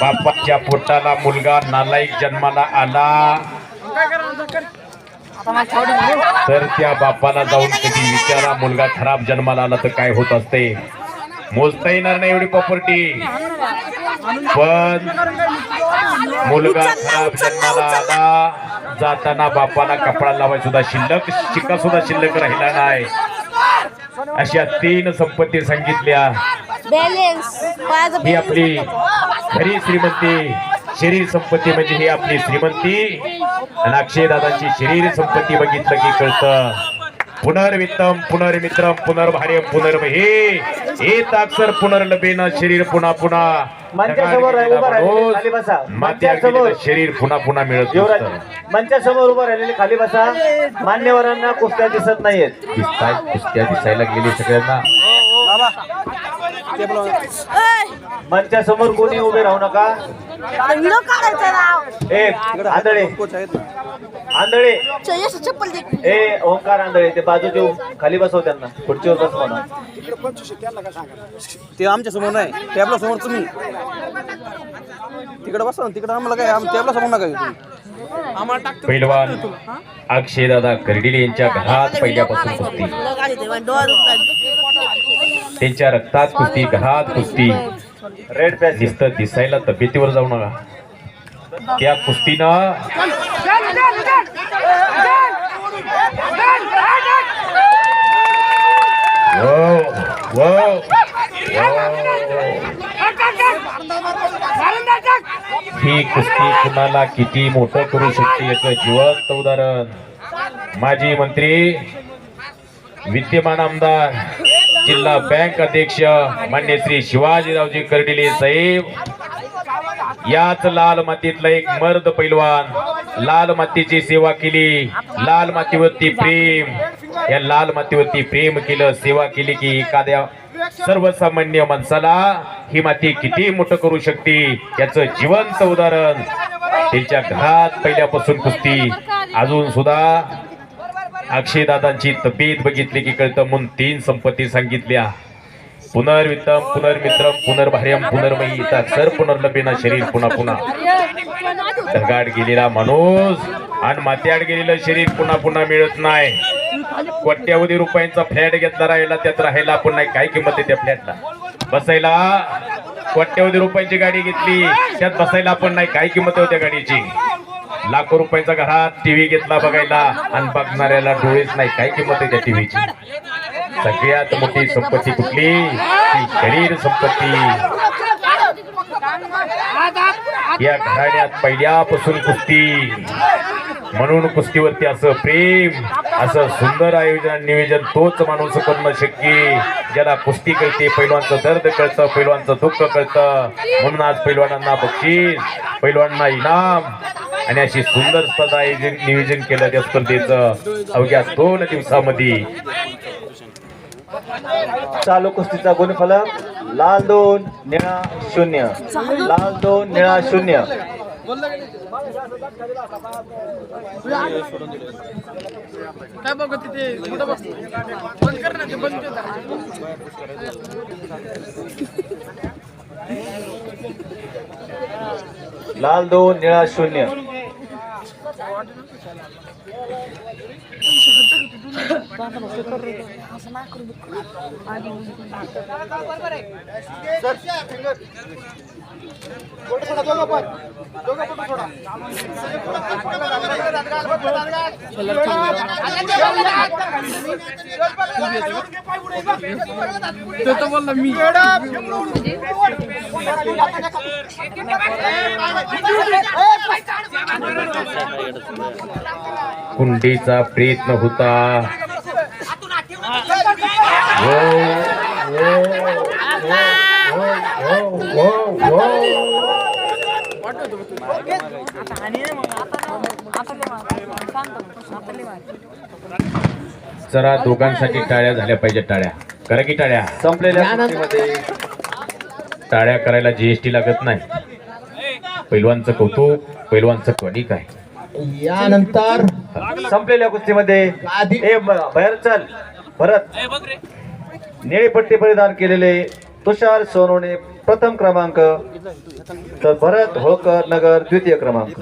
बापाच्या पोटाला मुलगा नालायक जन्माला आला. तर त्या बापाला जाऊन कधी विचारा मुलगा खराब जन्माला आला तर काय होत असते. मोजता येणार नाही एवढी प्रॉपर्टी पण मुलगा खराब जन्माला आला. जाताना बापाला कपडा लावाय सुद्धा शिल्लक शिक्का सुद्धा शिल्लक राहिला नाही. अशा तीन संपत्ती सांगितल्या. बॅलेन्स ही आपली खरी श्रीमंती शरीर संपत्ती म्हणजे ही आपली श्रीमंती. आणि अक्षय दादाची शरीर संपत्ती बघितलं की कळतं. पुनर्वित्तम पुनर्मित्रम पुनर्भार्य पुनर्महे. एक अक्षर पुनर्लभेन शरीर पुन्हा पुन्हा. मंचासमोर आहे, उभा राहिलेले खाली बसा. मात्या मंचासमोर. शरीर पुन्हा पुन्हा मिळत युवराज. मंचासमोर उभं राहिलेले खाली बसा. मान्यवरांना कुस्त्या दिसत नाहीयेत. दिसताय कुस्त्या दिसायला गेली सगळ्यांना. मंचासमोर कोणी उभे राहू नका. व्हिडिओ काढायचं नाव. एक आंधळे. आंधळे. ए ओंकार आंधळे ते बाजूचे खाली बसव त्यांना. खुर्चीवर बस म्हणा ते आमच्यासमोर नाही. टॅबला समोर तुम्ही. तिकडे बसा ना तिकडे आम्हाला काय आम- टॅबला समोर नका तुम्ही. पैलवान अक्षय दादा कर्डिले यांच्या घरात पहिल्यापासून कुस्ती त्यांच्या रक्तात कुस्ती घरात कुस्ती. रेड पॅच नुसतं दिसायला तब्येतीवर जाऊ नका. त्या कुस्तीनं ही कुस्ती कुणाला किती मोठं करू शकते याचं जिवंत उदाहरण. माजी मंत्री विद्यमान आमदार जिल्हा बँक अध्यक्ष मान्य श्री शिवाजीरावजी कर्डिले साहेब. याच लाल मातीतला एक मर्द पैलवान लाल मातीची सेवा केली. लाल मातीवरती प्रेम. या लाल मातीवरती प्रेम केलं सेवा केली की एखाद्या सर्वसामान्य माणसाला ही माती किती मोठं करू शकते याचं जिवंत उदाहरण त्यांच्या घरात पहिल्यापासून कुस्ती अजून सुद्धा अक्षयदादांची तब्येत बघितली की कळतं म्हणून तीन संपत्ती सांगितल्या. पुनर्वितम पुनर्मित्रम पुनर्भार्यम पुनर्मयी सर पुनर्लभेना शरीर पुन्हा पुन्हा. ढगाड गेलेला माणूस आणि मात्याड गेलेलं शरीर पुन्हा पुन्हा मिळत नाही. कोट्यावधी रुपयांचा फ्लॅट घेतला राहिला त्यात राहायला पण नाही. काय किंमत आहे त्या फ्लॅटला? बसायला. कोट्यावधी रुपयांची गाडी घेतली त्यात बसायला पण नाही. काय किंमत आहे त्या गाडीची? लाखो रुपयाचा घरात टीव्ही घेतला बघायला. आणि बघणाऱ्याला डोळेच नाही. काय किंमत आहे त्या टीव्हीची? सगळ्यात मोठी संपत्ती कुठली? ती शरीर संपत्ती. या घराण्यात पहिल्यापासून कुस्ती. म्हणून कुस्तीवरती असं प्रेम असं सुंदर आयोजन नियोजन तोच माणूस करणं शक्य. ज्याला कुस्ती कळते पैलवानचं दर्द कळतं पैलवानचं दुःख कळतं. म्हणून आज पैलवानांना बक्षीस पैलवानांना इनाम. आणि अशी सुंदर स्पर्धा आयोजन नियोजन केलं त्या स्पर्धेचं अवघ्या दोन दिवसामध्ये. चालू कुस्तीचा गुणफलक लाल दोन निळा शून्य. लाल दोन निळा शून्य. काय बघ तिथे? बंद कर ना ते बंद लाल दोन निळा शून्य. तो तर बोलला मी कुंडीचा प्रयत्न होता. वो, वो, वो, वो, वो, वो. जरा दोघांसाठी टाळ्या झाल्या पाहिजे टाळ्या. करा की टाळ्या. संपलेल्या टाळ्या करायला जीएसटी लागत नाही. पैलवानचं कौतुक पैलवानचं कणिक आहे. यानंतर संपलेल्या कुस्तीमध्ये बाहेर चल. भरत निळी पट्टी परिधान केलेले तुषार सोनवणे प्रथम क्रमांक. तर भरत होळकर नगर द्वितीय क्रमांक.